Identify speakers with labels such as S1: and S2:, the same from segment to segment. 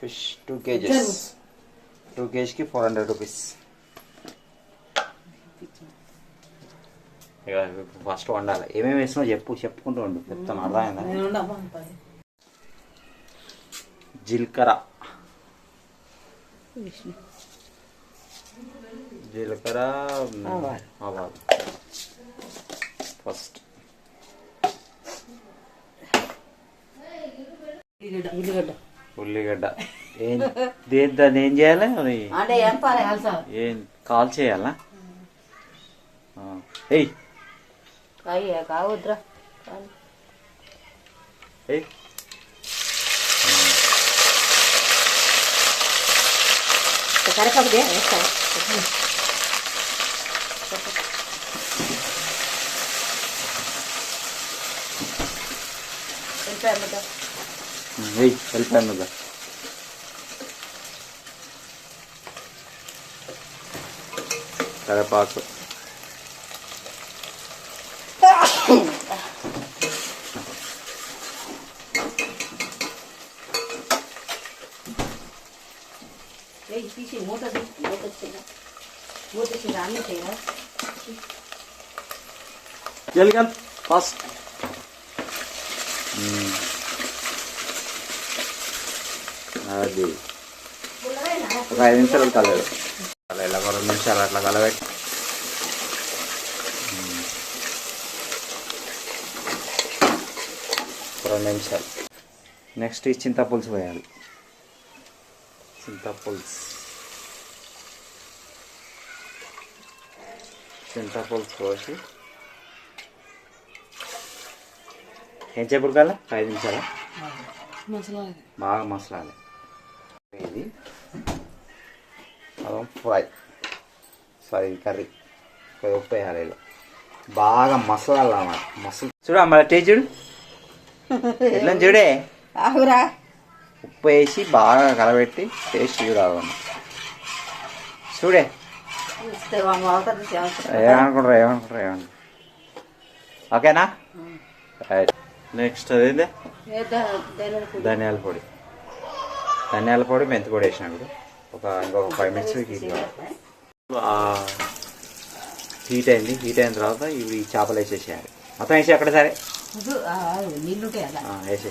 S1: Fish two KGs. Two కేజీకి four hundred rupees. ఇక first వండాలి. ఏమేమి వేసినావు చెప్పు చెప్పుకుంటూ ఉండు. చెప్తాను అర్థమైందా? జీలకర్ర. జీలకర్ర.
S2: ఆవాలు.
S1: ఫస్ట్.
S2: ఉల్లిగడ్డ. ఉల్లిగడ్డ.
S1: ఉల్లిగడ్డ. ఏం దే- దాన్ని ఏం చేయాలి? అది
S2: అంటే ఏం
S1: కాల్ చేయాలా? ఆ, ఏయ్.
S2: కాయ కావద్దురా.
S1: ఏయ్.
S2: వెళ్ళిపోయా
S1: ఉమ్, ಹೇಯ್ ಸ್ವಲ್ಪ ಅನ್ನದ ಕರೆಪಾಕು
S2: पीछे मोटर बहुत अच्छे बहुत अच्छे रानी थे यार चल
S1: गया फास्ट అది. ఒక ఐదు నిమిషాలు కలదు అలా ఇలా ఒక రెండు నిమిషాలు అట్లా కలబెట్టి. ఒక రెండు నిమిషాలు. నెక్స్ట్ ఈ చింతపులుసు పోయాలి. చింతపులుసు. చింతపులుసు పోసి ఏం చెప్పుడు కాల ఐదు నిమిషాలా? బాగా మసలాలి ఇది అదం ఫ్రై. Sorry curry. ఉప్పు వేయాలి ఇలా. బాగా మసలాలి అన్నమాట మసలు చూడు అమ్మ టేస్ట్ చూడు. ఎట్లా చూడే?
S2: ఆగురా.
S1: ఉప్పు వేసి బాగా కలబెట్టి టేస్ట్ చూడాలన్న చూడే. ఏమనుకుంటారు ఏమనుకుంటారు ఏమనుకుంటారు. ఓకేనా? రైట్. నెక్స్ట్ అదేందే?
S2: ద- ధనియాల పొడి.
S1: ధనియాల పొడి. మెంతి పొడి వేసిన ఇప్పుడు ఒక ఇంకొక ఫైవ్ మినిట్స్ హీట్ కావాలి హీట్ అయింది హీట్ అయిన తర్వాత ఇవి చేపలు వేసేసేయాలి. మొత్తం వేసి అక్కడ సరే?
S2: వద్దు, ఆ, ఆ, నీళ్ళుంటాయి అలా
S1: ఆ, వేసే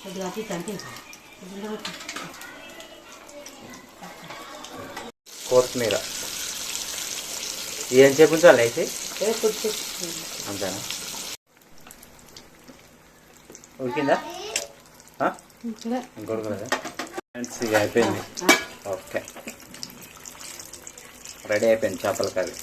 S2: కొద్దిగా అటు ఇటు అంటే
S1: కొత్తిమీర. ఏం చెప్పు
S2: ఏ కొద్ది
S1: అంతేనా? ఉడికిందా? ఇంకొడకలేదా ఫ్రెండ్స్ ఇది అయిపోయింది. ఓకే. రెడీ అయిపోయింది చేపల కర్రీ.